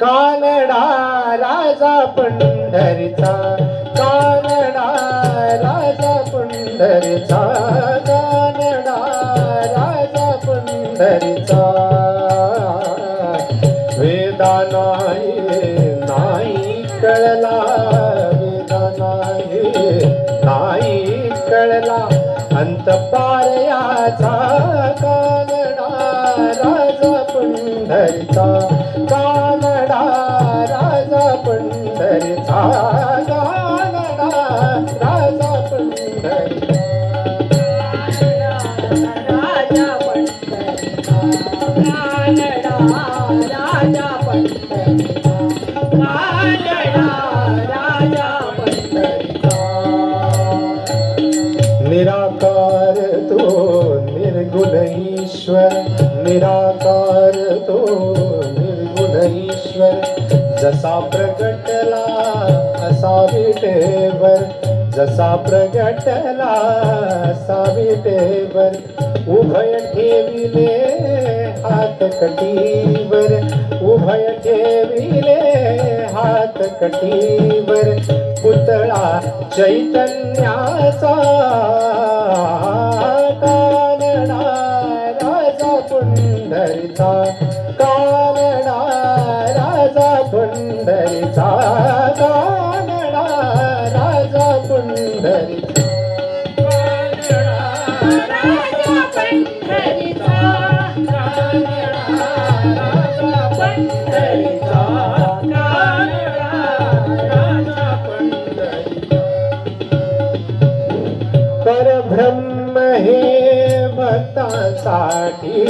कानडा राजा पंढरीचा कानडा राजा पंढरीचा कानडा राजा पंढरीचा. वेदा नाही नाही कळला वेदा नाही नाही कळला. अंत पारयाचा कानडा राजा पंढरीचा. निराकार तो निर्गुण ईश्वर निराकार तो निर्गुण ईश्वर जसा प्रगटला असा विटेवर जसा प्रगटला असा देवर उभय ठेविले हात कटीवर. उभय ठेविले हात कटीवर. पुतळा चैतन्याचा कानडा राजा पुंडरीचा कानडा राजा पुंडरीचा. परब्रह्म हे भक्तासाठी.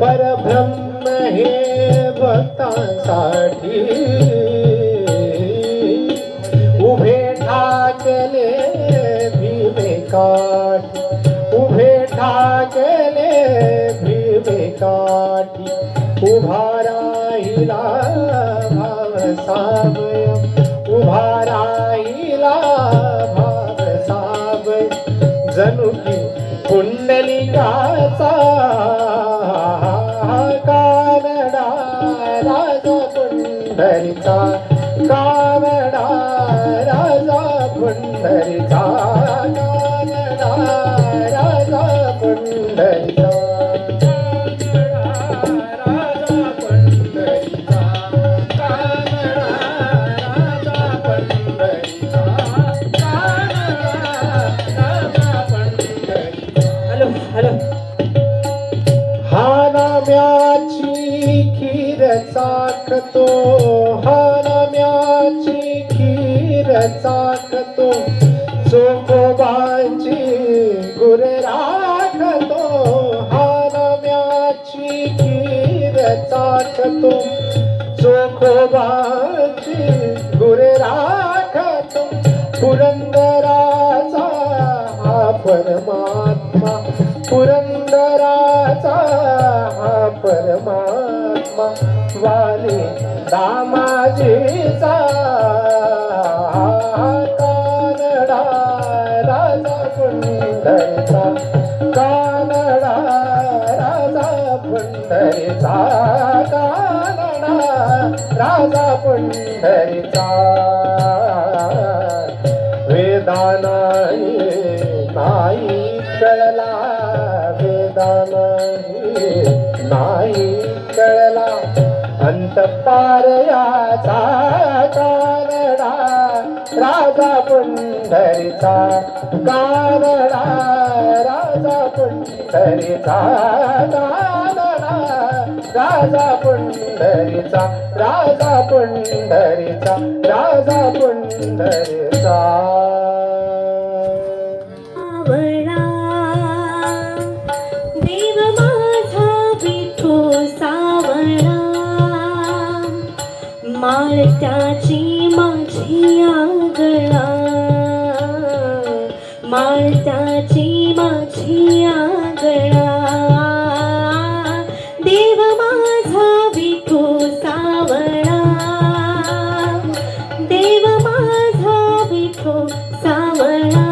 परब्रह्म हे भक्तासाठी. उभे ठाकले भीमे काठी उभा राहिला भावसावय उभा राहिला भावसावय जणू की कुंडलिकाचा चोखोबाची गुर राखतो हरम्याची खीर चाखतो चोखोबाची गुर राखतो पुरंदराचा हा परमात्मा पुरंदराचा हा परमात्मा. वाले दामाजीचा कानडा राजा पुंडरीचा कानडा राजा पुंडरीचा वेदाना नाही नाही कळला वेदा नाही नाही कळला. अंत पारयाचा कानडा राजा पंढरीचा कानडा राजा पंढरीचा कानडा राजा पंढरीचा राजा पंढरीचा राजा पंढरीचा आवळा त्याची माझा गळा माळताची माळत्याची माझी आगळा. देव माझा विठू सावळा. देव माझा विठू सावळा.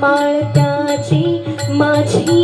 माळताची माझी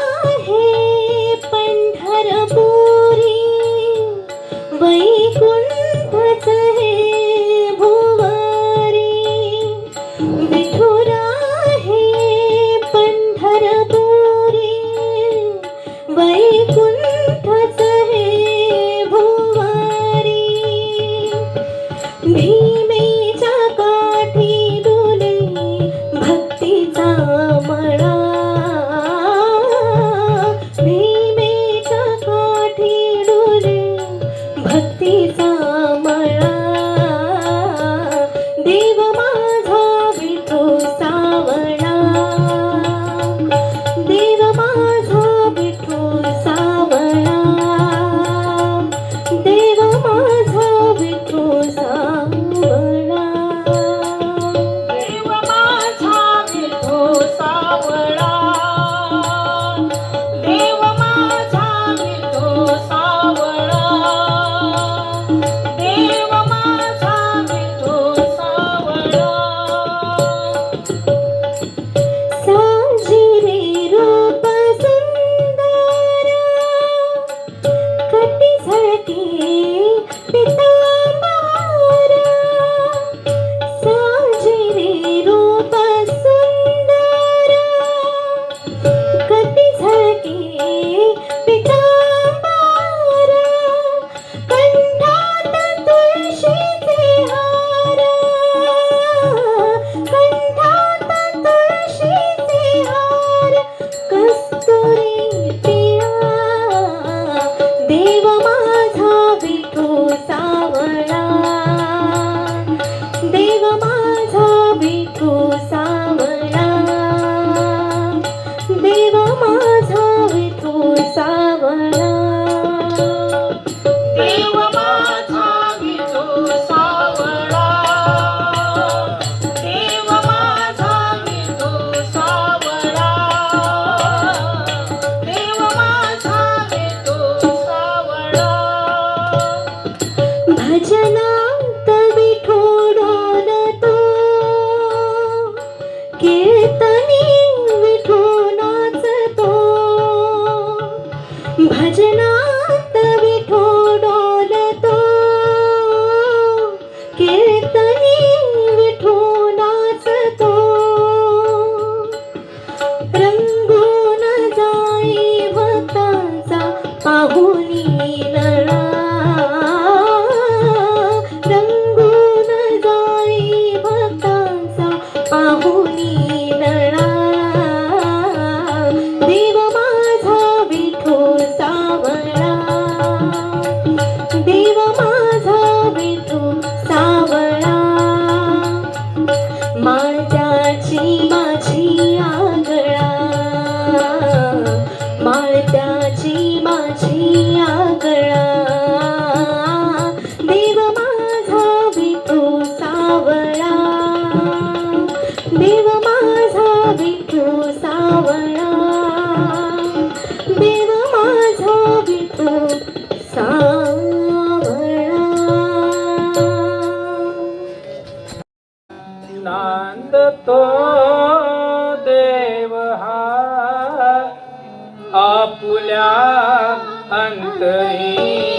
way देव माझा विठू सावळा. देव माझा विठू नांद तो देव हा आपुल्या अंतरी.